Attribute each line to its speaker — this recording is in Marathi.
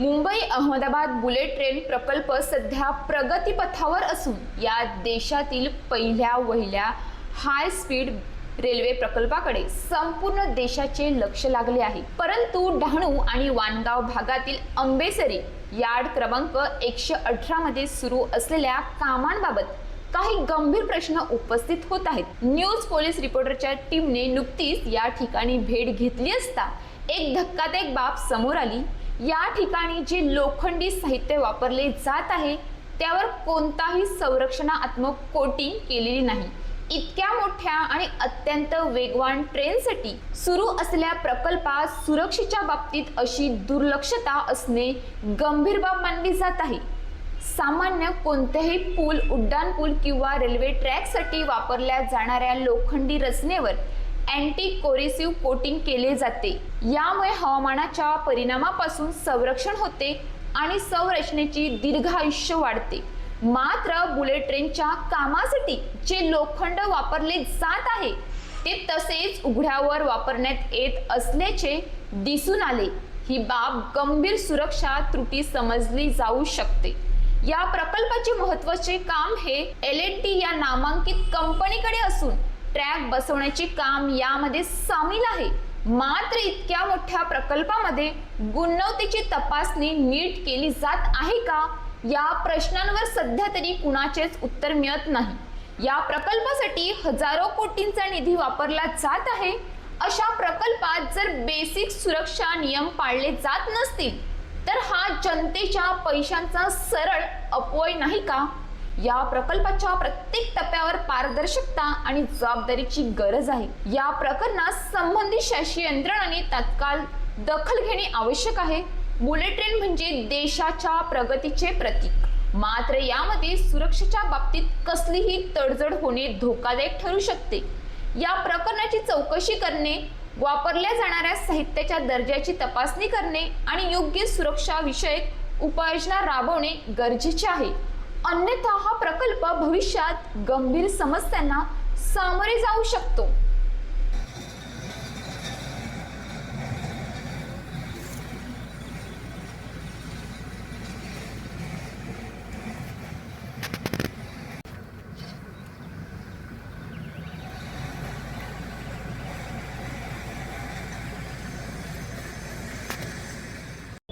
Speaker 1: मुंबई अहमदाबाद बुलेट ट्रेन प्रकल्प सध्या प्रगतीपथावर असून या देशातील पहिल्या वहिल्या हाय स्पीड रेल्वे प्रकल्पाकडे संपूर्ण देशाचे लक्ष लागले आहे. परंतु डहाणू आणि वानगाव भागातील अंबेसरी यार्ड क्रमांक एकशे अठरा मध्ये सुरू असलेल्या कामांबाबत काही गंभीर प्रश्न उपस्थित होत आहेत. न्यूज पोलीस रिपोर्टरच्या टीमने नुकतीच या ठिकाणी भेट घेतली असता एक धक्कादायक बाब समोर आली. या ठिकाणी जे लोखंडी साहित्य वापरले जात आहे त्यावर कोणताही संरक्षणात्मक कोटिंग केलेली नाही. इतक्या मोठ्या आणि अत्यंत वेगवान ट्रेनसाठी सुरू असलेल्या प्रकल्पात सुरक्षेच्या बाबतीत अशी दुर्लक्षता असणे गंभीर बाब मानली जात आहे. सामान्य कोणतेही पूल उड्डाणपूल किंवा रेल्वे ट्रॅकसाठी वापरल्या जाणाऱ्या लोखंडी रचनेवर अँटी कोरेसिव्ह कोटिंग केले जाते. यामुळे हवामानाच्या परिणामापासून संरक्षण होते आणि संरचनेची दीर्घ आयुष्य वाढते. मात्र बुलेट ट्रेनच्या कामासाठी जे लोखंड वापरले जात आहे ते तसेच उघड्यावर वापरण्यात येत असल्याचे दिसून आले. ही बाब गंभीर सुरक्षा त्रुटी समजली जाऊ शकते. या प्रकल्पाचे महत्त्वाचे काम हे एल एन टी या नामांकित कंपनीकडे असून ट्रॅक बसवण्याचे काम यामध्ये सामील आहे. मात्र इतक्या मोठ्या प्रकल्पामध्ये गुणवत्तेची तपासणी नीट केली जात आहे का? या प्रश्नांवर सध्या तरी कुणाचेच उत्तर मिळत नाही. या प्रकल्पासाठी हजारो कोटींचा निधी वापरला जात आहे. अशा प्रकल्पात जर बेसिक सुरक्षा नियम पाळले जात नसतील तर हा जनतेच्या पैशांचा सरळ अपवय नाही का? या प्रकल्पाच्या प्रत्येक टप्प्यावर पारदर्शकता आणि जबाबदारीची गरज आहे. या प्रकरणास संबंधित शासकीय यंत्रणांनी तात्काळ दखल घेणे आवश्यक आहे. बुलेट ट्रेन म्हणजे देशाच्या प्रगतीचे प्रतीक. मात्र यामध्ये सुरक्षेच्या बाबतीत कसलीही तडजड होणे धोकादायक ठरू शकते. या प्रकरणाची चौकशी करणे वापरल्या जाणाऱ्या साहित्याच्या दर्जाची तपासणी करणे आणि योग्य सुरक्षाविषयक उपाययोजना राबवणे गरजेचे आहे. अन्यथा हा प्रकल्प भविष्यात गंभीर समस्यांना सामोरे जाऊ शकतो.